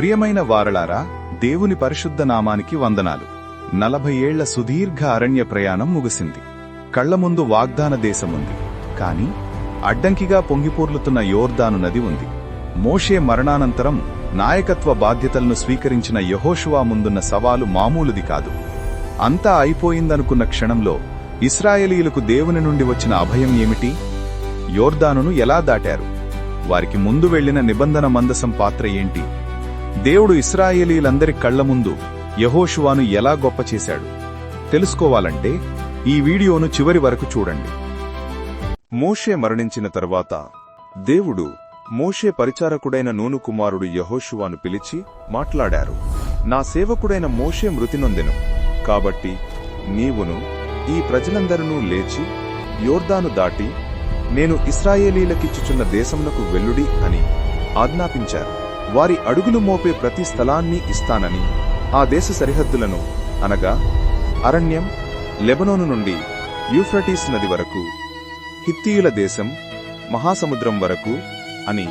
ప్రియమైన వారలారా దేవుని పరిశుద్ధ నామానికి వందనాలు. నలభై ఏళ్ళ సుదీర్ఘ అరణ్య ప్రయాణం ముగిసింది. కళ్ళ ముందు వాగ్దాన దేశముంది కాని అడ్డంకిగా పొంగిపోర్లుతున్న యోర్దాను నది ఉంది. మోషే మరణానంతరం నాయకత్వ బాధ్యతలను స్వీకరించిన యహోషువా ముందున్న సవాలు మామూలుది కాదు. అంతా అయిపోయిందనుకున్న క్షణంలో ఇస్రాయేలీలకు దేవుని నుండి వచ్చిన అభయం ఏమిటి? యోర్దానును ఎలా దాటారు? వారికి ముందు వెళ్ళిన నిబంధన మందసం పాత్ర ఏంటి? దేవుడు ఇస్రాయేలీలందరి కళ్ళ ముందు యహోషువాను ఎలా గొప్ప చేశాడు. తెలుసుకోవాలంటే ఈ వీడియోను చివరి వరకు చూడండి. మోషే మరణించిన తరువాత దేవుడు మోషే పరిచారకుడైన నూను కుమారుడు యహోషువాను పిలిచి మాట్లాడారు. నా సేవకుడైన మోషే మృతి నొందెను. కాబట్టి నీవును ఈ ప్రజలందరూ లేచి యోర్దాను దాటి నేను ఇస్రాయేలీలకిచ్చుచున్న దేశంలకు వెల్లుడి అని ఆజ్ఞాపించారు. వారి అడుగులు మోపే ప్రతి స్థలాన్ని ఇస్తానని ఆ దేశ సరిహద్దులను అనగా అరణ్యం లెబనోను నుండి యూఫ్రటీస్ నది వరకు హిత్తీయుల దేశం మహాసముద్రం వరకు అని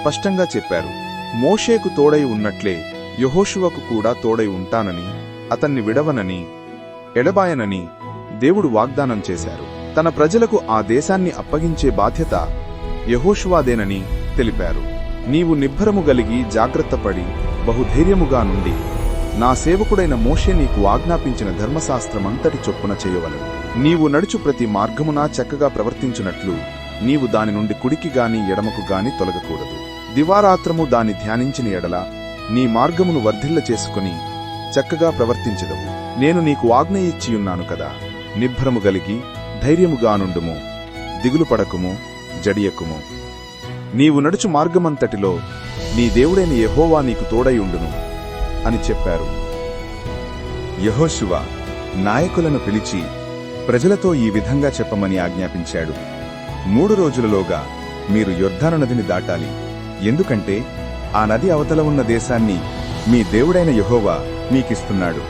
స్పష్టంగా చెప్పారు. మోషేకు తోడై ఉన్నట్లే యహోషువకు కూడా తోడై ఉంటానని అతన్ని విడవనని ఎడబాయనని దేవుడు వాగ్దానం చేశారు. తన ప్రజలకు ఆ దేశాన్ని అప్పగించే బాధ్యత యహోషువాదేనని తెలిపారు. నీవు నిబ్బరము గలిగి జాగ్రత్తపడి బహుధైర్యముగా నుండి. నా సేవకుడైన మోషే నీకు ఆజ్ఞాపించిన ధర్మశాస్త్రమంతటి చొప్పున చేయవలెను. నీవు నడుచు ప్రతి మార్గమునా చక్కగా ప్రవర్తించున్నట్లు నీవు దాని నుండి కుడికి గాని ఎడమకు గాని తొలగకూడదు. దివారాత్రము దాని ధ్యానించిన ఎడల నీ మార్గమును వర్ధిల్ల చేసుకుని చక్కగా ప్రవర్తించదవు. నేను నీకు ఆజ్ఞ ఇచ్చియున్నాను కదా. నిబ్బరము గలిగి ధైర్యముగానుండుము దిగులు పడకుము. జడియకుము. నీవు నడుచు మార్గమంతటిలో నీ దేవుడైన యహోవా నీకు తోడైయుండును అని చెప్పారు. యహోశివ నాయకులను పిలిచి ప్రజలతో ఈ విధంగా చెప్పమని ఆజ్ఞాపించాడు. మూడు రోజులలోగా మీరు యొర్ధాను నదిని దాటాలి. ఎందుకంటే ఆ నది అవతల ఉన్న దేశాన్ని మీ దేవుడైన యహోవా మీకిస్తున్నాడు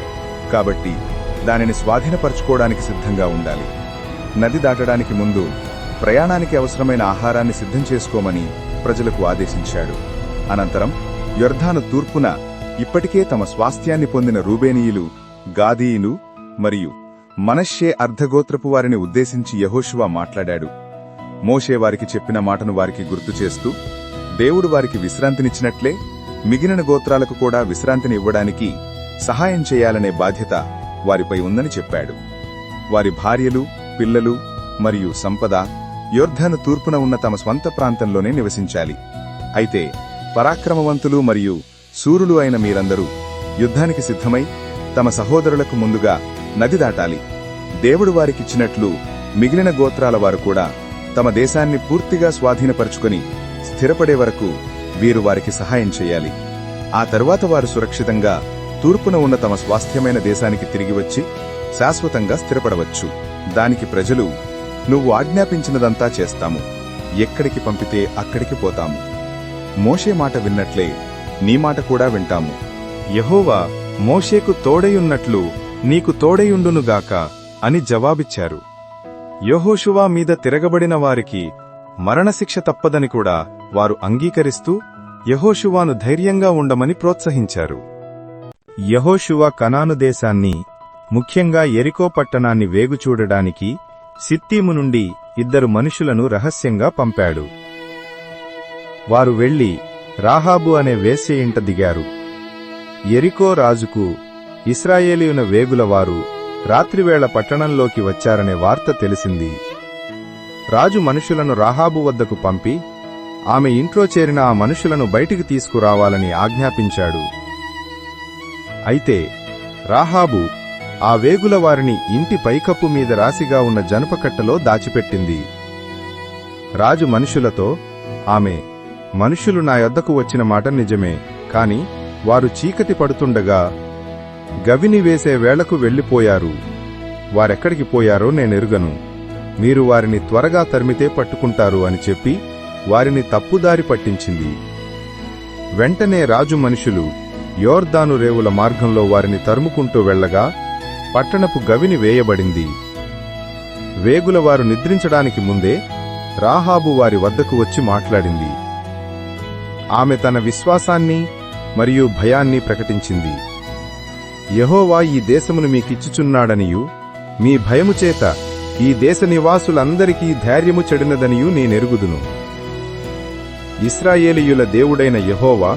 కాబట్టి దానిని స్వాధీనపరచుకోవడానికి సిద్ధంగా ఉండాలి. నది దాటడానికి ముందు ప్రయాణానికి అవసరమైన ఆహారాన్ని సిద్ధం చేసుకోమని ప్రజలకు ఆదేశించాడు. అనంతరం యొర్ధాను తూర్పున ఇప్పటికే తమ స్వాస్థ్యాన్ని పొందిన రూబేనీయులు గాదీయులు మరియు మనశ్షే అర్ధగోత్రపు వారిని ఉద్దేశించి యహోషువా మాట్లాడాడు. మోషే వారికి చెప్పిన మాటను వారికి గుర్తు చేస్తూ దేవుడు వారికి విశ్రాంతినిచ్చినట్లే మిగిలిన గోత్రాలకు కూడా విశ్రాంతిని ఇవ్వడానికి సహాయం చేయాలనే బాధ్యత వారిపై ఉందని చెప్పాడు. వారి భార్యలు పిల్లలు మరియు సంపద యోర్ధను తూర్పున ఉన్న తమ స్వంత ప్రాంతంలోనే నివసించాలి. అయితే పరాక్రమవంతులు మరియు సూరులు అయిన మీరందరూ యుద్ధానికి సిద్ధమై తమ సహోదరులకు ముందుగా నది దాటాలి. దేవుడు వారికిచ్చినట్లు మిగిలిన గోత్రాల వారు కూడా తమ దేశాన్ని పూర్తిగా స్వాధీనపరుచుకొని స్థిరపడే వరకు వీరు వారికి సహాయం చేయాలి. ఆ తరువాత వారు సురక్షితంగా తూర్పున ఉన్న తమ స్వాస్థ్యమైన దేశానికి తిరిగి వచ్చి శాశ్వతంగా స్థిరపడవచ్చు. దానికి ప్రజలు నువ్వు ఆజ్ఞాపించినదంతా చేస్తాము. ఎక్కడికి పంపితే అక్కడికి పోతాము. మోషే మాట విన్నట్లే నీ మాట కూడా వింటాము. యహోవా మోషేకు తోడయున్నట్లు నీకు తోడయుండునుగాక అని జవాబిచ్చారు. యహోషువా మీద తిరగబడిన వారికి మరణశిక్ష తప్పదని కూడా వారు అంగీకరిస్తూ యహోషువాను ధైర్యంగా ఉండమని ప్రోత్సహించారు. యహోషువా కనాను దేశాన్ని ముఖ్యంగా ఎరికో పట్టణాన్ని వేగుచూడడానికి సిత్తీము నుండి ఇద్దరు మనుషులను రహస్యంగా పంపాడు. వారు వెళ్ళి రాహాబు అనే వేశ్య ఇంట దిగారు. ఎరికో రాజుకు ఇస్రాయేలీయున వేగులవారు రాత్రివేళ పట్టణంలోకి వచ్చారనే వార్త తెలిసింది. రాజు మనుషులను రాహాబు వద్దకు పంపి ఆమె ఇంట్లో చేరిన ఆ మనుషులను బయటికి తీసుకురావాలని ఆజ్ఞాపించాడు. అయితే రాహాబు ఆ వేగుల వారిని ఇంటి పైకప్పు మీద రాశిగా ఉన్న జనపకట్టలో దాచిపెట్టింది. రాజు మనుషులతో ఆమె మనుషులు నా యొద్దకు వచ్చిన మాట నిజమే కాని వారు చీకటి పడుతుండగా గవిని వేసే వేళకు వెళ్ళిపోయారు వారెక్కడికి పోయారో నేనెరుగను మీరు వారిని త్వరగా తరిమితే పట్టుకుంటారు అని చెప్పి వారిని తప్పుదారి పట్టించింది. వెంటనే రాజు మనుషులు యోర్దాను రేవుల మార్గంలో వారిని తరుముకుంటూ వెళ్ళగా పట్టణపు గవిని వేయబడింది. వేగుల వారు నిద్రించడానికి ముందే రాహాబు వారి వద్దకు వచ్చి మాట్లాడింది. ఆమె తన విశ్వాసాన్ని మరియు భయాన్ని ప్రకటించింది. యహోవా ఈ దేశమును మీకిచ్చుచున్నాడనియు మీ భయము చేత ఈ దేశ నివాసులందరికీ ధైర్యము చెడినదనియు నేనెరుగుదును. ఇస్రాయేలీయుల దేవుడైన యహోవా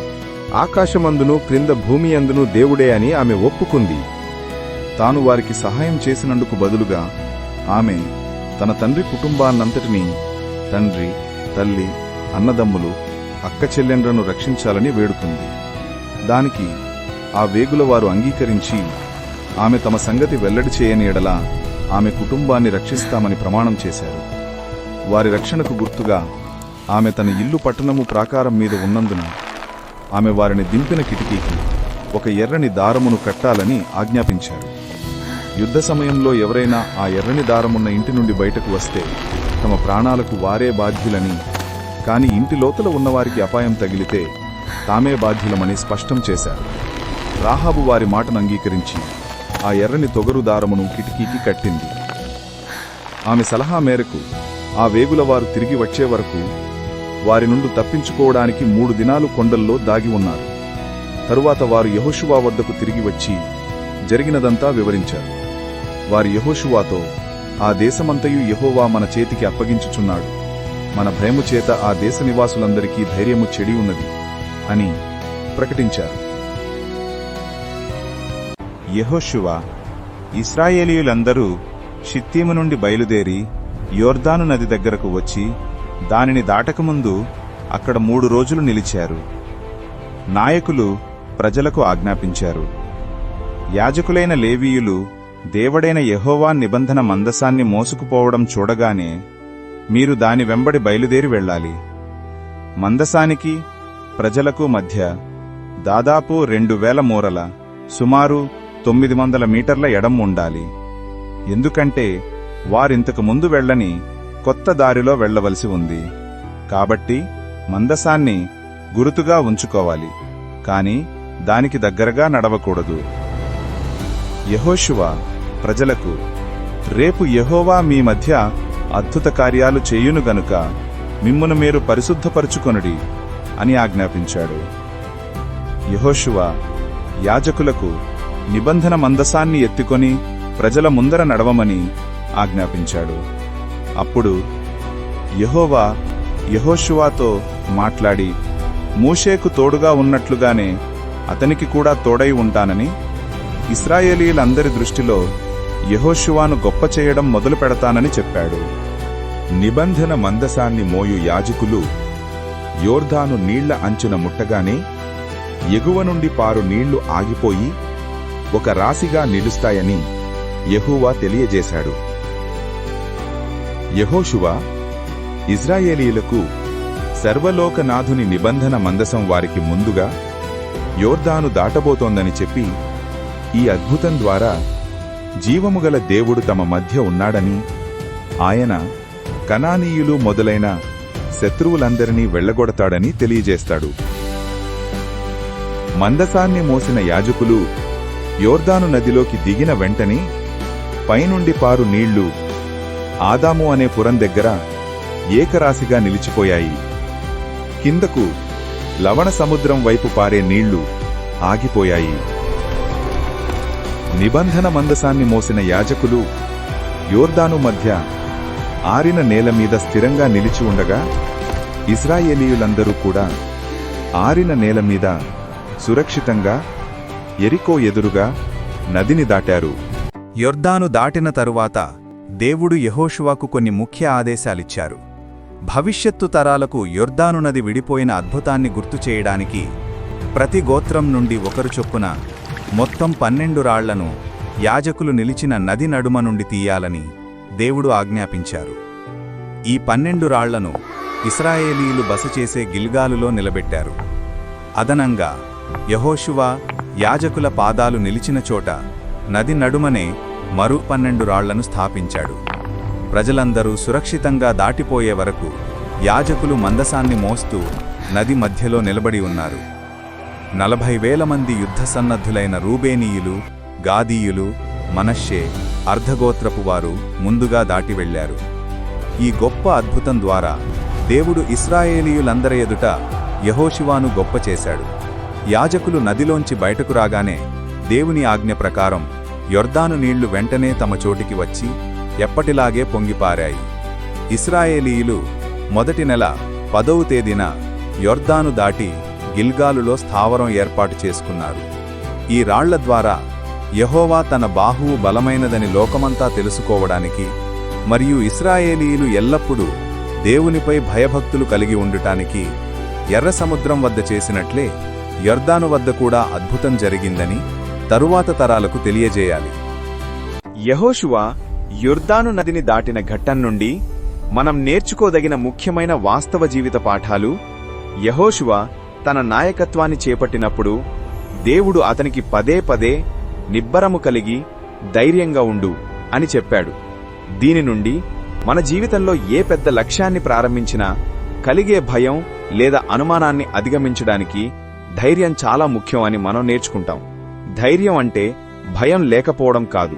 ఆకాశమందును క్రింద భూమి అందును దేవుడే అని ఆమె ఒప్పుకుంది. తాను వారికి సహాయం చేసినందుకు బదులుగా ఆమె తన తండ్రి కుటుంబాన్నంతటినీ తండ్రి తల్లి అన్నదమ్ములు అక్క చెల్లెండ్రను రక్షించాలని వేడుకుంది. దానికి ఆ వేగుల వారు అంగీకరించి ఆమె తమ సంగతి వెల్లడి చేయని ఎడల ఆమె కుటుంబాన్ని రక్షిస్తామని ప్రమాణం చేశారు. వారి రక్షణకు గుర్తుగా ఆమె తన ఇల్లు పట్టణము ప్రాకారం మీద ఉన్నందున ఆమె వారిని దింపిన కిటికీకి ఒక ఎర్రని దారమును కట్టాలని ఆజ్ఞాపించారు. యుద్ధ సమయంలో ఎవరైనా ఆ ఎర్రని దారమున్న ఇంటి నుండి బయటకు వస్తే తమ ప్రాణాలకు వారే బాధ్యులని. కాని ఇంటి లోపల ఉన్నవారికి అపాయం తగిలితే తామే బాధ్యులమని స్పష్టం చేశారు. రాహాబు వారి మాటను అంగీకరించి ఆ ఎర్రని తొగరు దారమును కిటికీకి కట్టింది. ఆమె సలహా మేరకు ఆ వేగుల వారు తిరిగి వచ్చే వరకు వారి నుండి తప్పించుకోవడానికి మూడు దినాలు కొండల్లో దాగి ఉన్నారు. తరువాత వారు యహోషువా వద్దకు తిరిగి వచ్చి జరిగినదంతా వివరించారు. వారి యహోషువాతో ఆ దేశమంతయు యహోవా మన చేతికి అప్పగించుచున్నాడు. మన భయము చేత ఆ దేశ నివాసులందరికీ ధైర్యము చెడి ఉన్నది అని ప్రకటించారు. యహోషువా ఇస్రాయేలీయులందరూ షిత్తీము నుండి బయలుదేరి యోర్దాను నది దగ్గరకు వచ్చి దానిని దాటకముందు అక్కడ మూడు రోజులు నిలిచారు. నాయకులు ప్రజలకు ఆజ్ఞాపించారు. యాజకులైన లేవీయులు దేవుడైన యహోవా నిబంధన మందసాన్ని మోసుకుపోవడం చూడగానే మీరు దాని వెంబడి బయలుదేరి వెళ్ళాలి. మందసానికి ప్రజలకు మధ్య దాదాపు రెండు వేల మూరల సుమారు తొమ్మిది వందల మీటర్ల ఎడం ఉండాలి. ఎందుకంటే వారింతకు ముందు వెళ్ళని కొత్త దారిలో వెళ్ళవలసి ఉంది. కాబట్టి మందసాన్ని గురుతుగా ఉంచుకోవాలి. కాని దానికి దగ్గరగా నడవకూడదు. యెహోషువ ప్రజలకు రేపు యహోవా మీ మధ్య అద్భుత కార్యాలు చేయును గనుక మిమ్మును మీరు పరిశుద్ధపరుచుకొనుడి అని ఆజ్ఞాపించాడు. యహోశువ యాజకులకు నిబంధన మందసాన్ని ఎత్తుకొని ప్రజల ముందర నడవమని ఆజ్ఞాపించాడు. అప్పుడు యహోవా యహోశువాతో మాట్లాడి మూషేకు తోడుగా ఉన్నట్లుగానే అతనికి కూడా తోడై ఉంటానని ఇస్రాయేలీలందరి దృష్టిలో యెహోషువాను గొప్ప చేయడం మొదలు పెడతానని చెప్పాడు. నిబంధన మందసాన్ని మోయు యాజకులు యోర్ధాను నీళ్ళ అంచున ముట్టగానే ఎగువ నుండి పారు నీళ్ళు ఆగిపోయి ఒక రాశిగా నిలుస్తాయని యహూవా తెలియజేశాడు. యెహోషువ ఇజ్రాయేలీయులకు సర్వలోకనాథుని నిబంధన మందసం వారికి ముందుగా యోర్దాను దాటబోతోందని చెప్పి ఈ అద్భుతం ద్వారా జీవముగల దేవుడు తమ మధ్య ఉన్నాడని ఆయన కనానీయులు మొదలైన శత్రువులందరినీ వెళ్ళగొడతాడని తెలియజేస్తాడు. మందసాన్ని మోసిన యాజకులు యోర్దాను నదిలోకి దిగిన వెంటనే పైనుండి పారు నీళ్ళు ఆదాము అనే పురం దగ్గర ఏకరాశిగా నిలిచిపోయాయి. కిందకు లవణ సముద్రం వైపు పారే నీళ్ళు ఆగిపోయాయి. నిబంధన మందసాన్ని మోసిన యాజకులు యోర్దాను మధ్య ఆరిన నేల మీద స్థిరంగా నిలిచి ఉండగా ఇస్రాయేలీయులందరూ కూడా ఆరిన నేల మీద సురక్షితంగా ఎరికో ఎదురుగా నదిని దాటారు. యొర్దాను దాటిన తరువాత దేవుడు యహోషువాకు కొన్ని ముఖ్య ఆదేశాలిచ్చారు. భవిష్యత్తు తరాలకు యొర్దాను నది విడిపోయిన అద్భుతాన్ని గుర్తు చేయడానికి ప్రతి గోత్రం నుండి ఒకరు చొప్పున మొత్తం పన్నెండు రాళ్ళను యాజకులు నిలిచిన నది నడుమ నుండి తీయాలని దేవుడు ఆజ్ఞాపించారు. ఈ పన్నెండు రాళ్ళను ఇస్రాయేలీలు బస చేసే గిల్గాలులో నిలబెట్టారు. అదనంగా యహోషువా యాజకుల పాదాలు నిలిచిన చోట నది నడుమనే మరో పన్నెండు రాళ్ళను స్థాపించాడు. ప్రజలందరూ సురక్షితంగా దాటిపోయే వరకు యాజకులు మందసాన్ని మోస్తూ నది మధ్యలో నిలబడి ఉన్నారు. నలభై వేల మంది యుద్ధ సన్నద్ధులైన రూబేనీయులు గాదీయులు మనష్షే అర్ధగోత్రపు వారు ముందుగా దాటి వెళ్ళారు ఈ గొప్ప అద్భుతం ద్వారా దేవుడు ఇస్రాయేలీయులందరి ఎదుట యహోశివాను గొప్ప చేశాడు. యాజకులు నదిలోంచి బయటకు రాగానే దేవుని ఆజ్ఞ ప్రకారం యొర్దాను నీళ్ళు వెంటనే తమ చోటికి వచ్చి ఎప్పటిలాగే పొంగిపారాయి. ఇస్రాయేలీయులు మొదటి నెల పదవ తేదీన యొర్దాను దాటి గిల్గాలులో స్థావరం ఏర్పాటు చేసుకున్నారు. ఈ రాళ్ళ ద్వారా యహోవా తన బాహువు బలమైనదని లోకమంతా తెలుసుకోవడానికి మరియు ఇస్రాయేలీలు ఎల్లప్పుడూ దేవునిపై భయభక్తులు కలిగి ఉండుటానికి ఎర్ర సముద్రం వద్ద చేసినట్లే యొర్దాను వద్ద కూడా అద్భుతం జరిగిందని తరువాత తరాలకు తెలియజేయాలి. యహోషువ యొర్దాను నదిని దాటిన ఘట్టం నుండి మనం నేర్చుకోదగిన ముఖ్యమైన వాస్తవ జీవిత పాఠాలు యహోషువ తన నాయకత్వాన్ని చేపట్టినప్పుడు దేవుడు అతనికి పదే పదే నిబ్బరము కలిగి ధైర్యంగా ఉండు అని చెప్పాడు. దీని నుండి మన జీవితంలో ఏ పెద్ద లక్ష్యాన్ని ప్రారంభించినా కలిగే భయం లేదా అనుమానాన్ని అధిగమించడానికి ధైర్యం చాలా ముఖ్యం అని మనం నేర్చుకుంటాం. ధైర్యం అంటే భయం లేకపోవడం కాదు.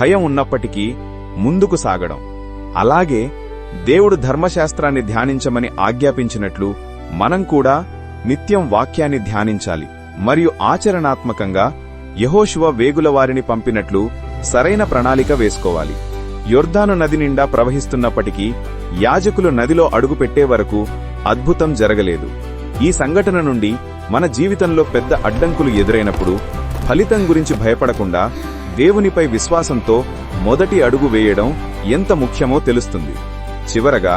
భయం ఉన్నప్పటికీ ముందుకు సాగడం. అలాగే దేవుడు ధర్మశాస్త్రాన్ని ధ్యానించమని ఆజ్ఞాపించినట్లు మనం కూడా నిత్యం వాక్యాన్ని ధ్యానించాలి మరియు ఆచరణాత్మకంగా యహోశివ వేగుల వారిని పంపినట్లు సరైన ప్రణాళిక వేసుకోవాలి. యొర్దాను నది నిండా ప్రవహిస్తున్నప్పటికీ యాజకులు నదిలో అడుగుపెట్టే వరకు అద్భుతం జరగలేదు. ఈ సంఘటన నుండి మన జీవితంలో పెద్ద అడ్డంకులు ఎదురైనప్పుడు ఫలితం గురించి భయపడకుండా దేవునిపై విశ్వాసంతో మొదటి అడుగు వేయడం ఎంత ముఖ్యమో తెలుస్తుంది. చివరగా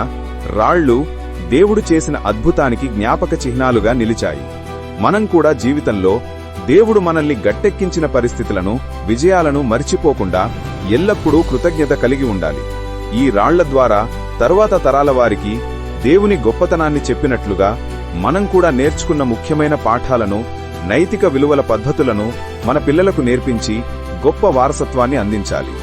రాళ్ళు దేవుడు చేసిన అద్భుతానికి జ్ఞాపక చిహ్నాలుగా నిలిచాయి. మనం కూడా జీవితంలో దేవుడు మనల్ని గట్టెక్కించిన పరిస్థితులను విజయాలను మర్చిపోకుండా ఎల్లప్పుడూ కృతజ్ఞత కలిగి ఉండాలి. ఈ రాళ్ళ ద్వారా తరువాత తరాల వారికి దేవుని గొప్పతనాన్ని చెప్పినట్లుగా మనం కూడా నేర్చుకున్న ముఖ్యమైన పాఠాలను నైతిక విలువల పద్ధతులను మన పిల్లలకు నేర్పించి గొప్ప వారసత్వాన్ని అందించాలి.